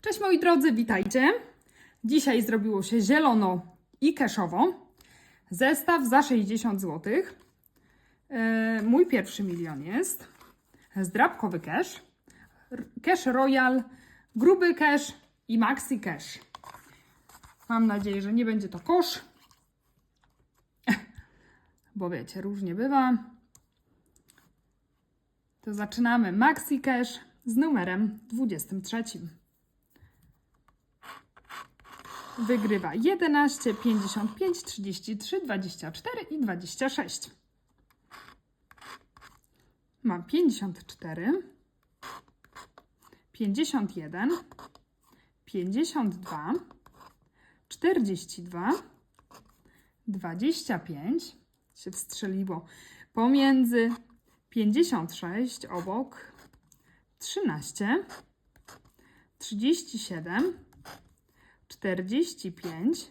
Cześć moi drodzy, witajcie. Dzisiaj zrobiło się zielono i keszowo. Zestaw za 60 zł. E, mój pierwszy milion jest zdrabkowy cash, cash royal, gruby cash i maxi cash. Mam nadzieję, że nie będzie to kosz, bo wiecie, różnie bywa. To zaczynamy maxi cash z numerem 23. Wygrywa 11, 55, 33, 24 i 26. Mam 54, 51, 52, 42, 25 się wstrzeliło pomiędzy 56 obok 13, 37, 45,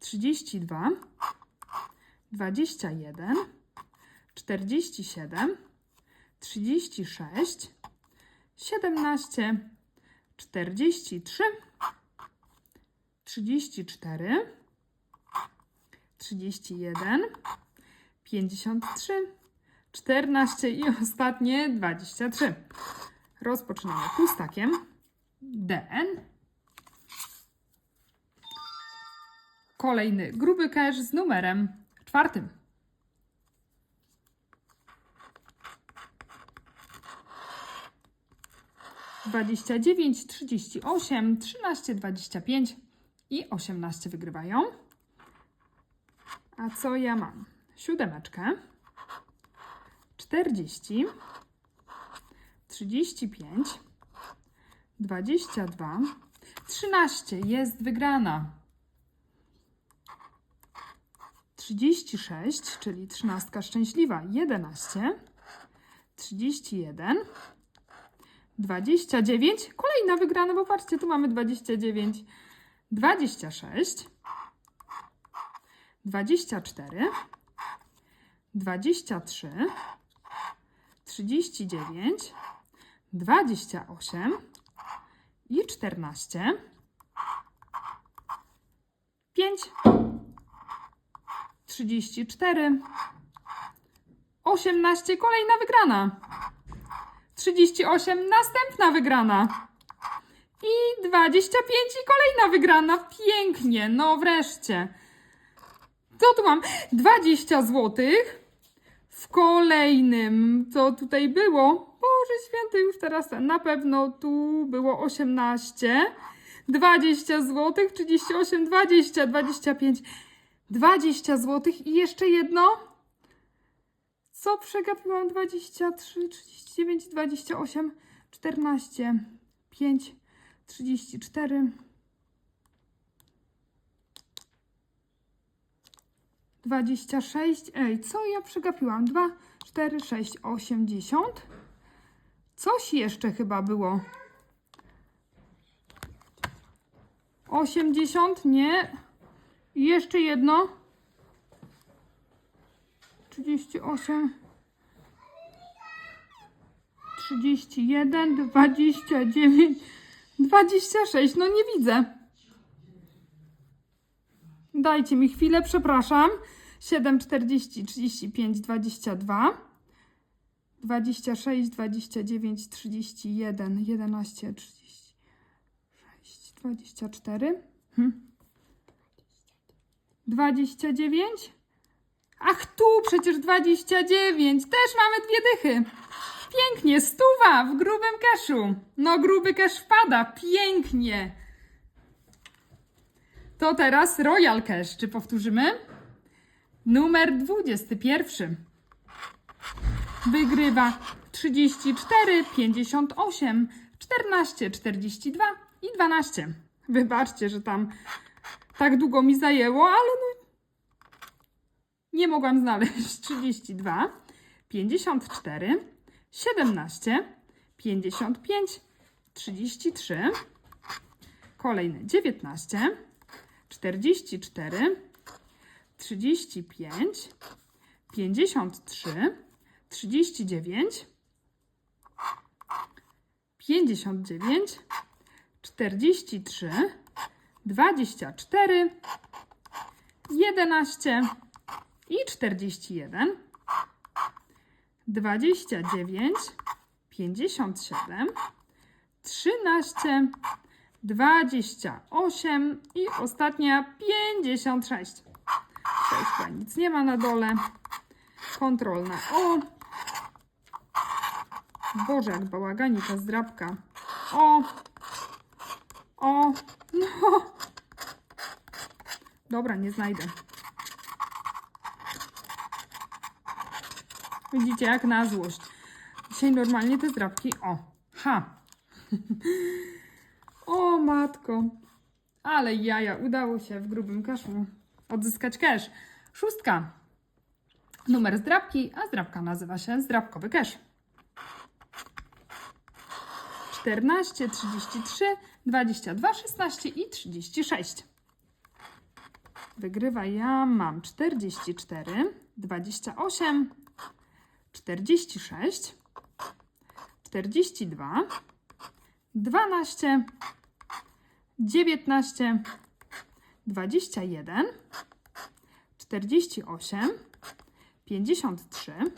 32, 21, 47, 36, 17, 43, 34, 31, 53, 14 i ostatnie 23. Rozpoczynamy pustakiem. DN. Kolejny gruby cash z numerem czwartym. Dwadzieścia dziewięć, trzydzieści osiem, trzynaście, dwadzieścia pięć i osiemnaście wygrywają. A co ja mam? Siódemeczkę, czterdzieści, trzydzieści pięć, dwadzieścia dwa, trzynaście. Jest wygrana. 36, czyli trzynastka szczęśliwa, 11, 31, 29, kolejna wygrana, bo tu mamy 29, 26, 24, 23, 39, 28 i 14, 5, 34, 18, kolejna wygrana. 38, następna wygrana. I 25 i kolejna wygrana. Pięknie, no wreszcie. Co tu mam? 20 zł. W kolejnym, co tutaj było? Boże święty, już teraz na pewno tu było 18. 20 zł, 38, 20, 25. 20 zł i jeszcze jedno. Co przegapiłam? 23, 39, 28, 14, 5, 34. 26. Ej, co ja przegapiłam? 2, 4, 6, 80. Coś jeszcze chyba było. 80, nie. I jeszcze jedno. 38. 31, 29, 26. No nie widzę. Dajcie mi chwilę, przepraszam. 7, 40, 35, 22. 26, 29, 31, 11, 36, 24. Hm. 29? Ach, tu przecież 29. Też mamy dwie dychy. Pięknie, stuwa w grubym kaszu. No, gruby cash wpada. Pięknie. To teraz Royal Cash. Czy powtórzymy? Numer 21. Wygrywa 34, 58, 14, 42 i 12. Wybaczcie, że tam tak długo mi zajęło, ale no nie mogłam znaleźć. 32, 54, 17, 55, 33, kolejny 19, 44, 35, 53, 39, 59, 43, 24, 11 i 41, 29, 57, 13, 28 i ostatnia 56. Tutaj nic nie ma na dole. Kontrolna O. Boże, jak bałagani ta zdrabka. O. O. No. Dobra, nie znajdę. Widzicie, jak na złość. Dzisiaj normalnie te zdrabki. O. Ha. o matko. Ale jaja, udało się w grubym kaszu odzyskać cash. Szóstka. Numer zdrabki, a zdrabka nazywa się zdrabkowy cash. 14, 33, 22, 16 i 36. Wygrywa ja mam 44, 28, 46, 42, 12, 19, 21, 48, 53,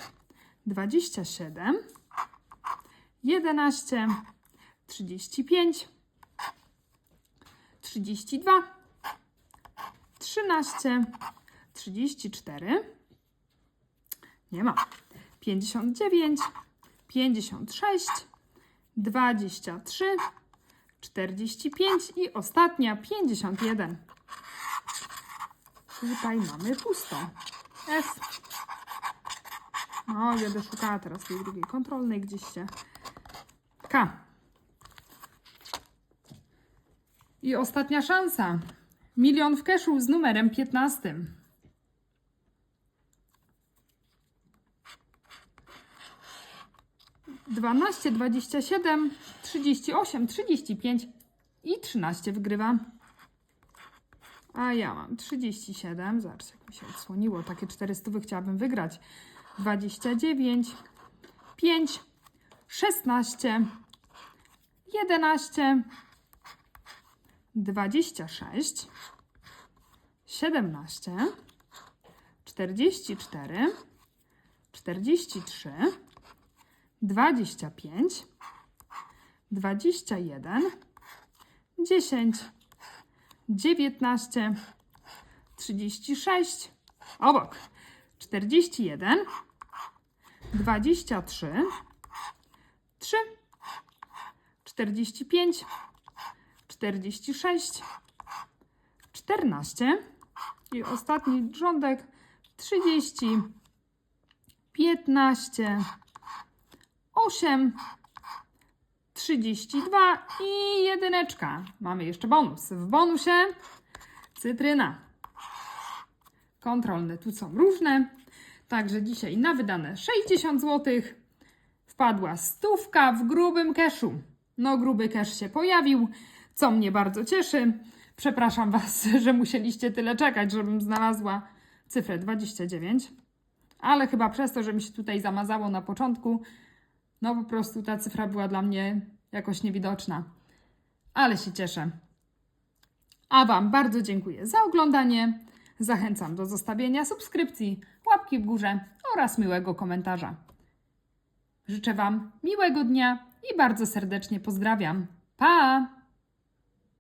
27, 11, 35, 32, 13, 34, nie ma, 59, 56, 23, 45 i ostatnia 51. Tutaj mamy pusto. S. No, będę szukała teraz tej drugiej kontrolnej gdzieś się. K. I ostatnia szansa. Milion w keszu z numerem 15. Dwanaście, dwadzieścia siedem, trzydzieści osiem, trzydzieści pięć i trzynaście wygrywa. A ja mam 37. Zobaczcie, jak mi się odsłoniło. Takie 400 chciałabym wygrać. 29, 5, 16, 11, 26, 17, 44, 43, 25, 21, 10, 19, 36, obok 41, 23, 3, 45, 46, 14 i ostatni rządek 30, 15, 8, 32 i jedyneczka. Mamy jeszcze bonus. W bonusie cytryna. Kontrolne tu są różne. Także dzisiaj na wydane 60 zł wpadła stówka w grubym keszu. No, gruby cash się pojawił, co mnie bardzo cieszy. Przepraszam Was, że musieliście tyle czekać, żebym znalazła cyfrę 29. Ale chyba przez to, że mi się tutaj zamazało na początku, no po prostu ta cyfra była dla mnie jakoś niewidoczna. Ale się cieszę. A Wam bardzo dziękuję za oglądanie. Zachęcam do zostawienia subskrypcji, łapki w górze oraz miłego komentarza. Życzę Wam miłego dnia i bardzo serdecznie pozdrawiam. Pa!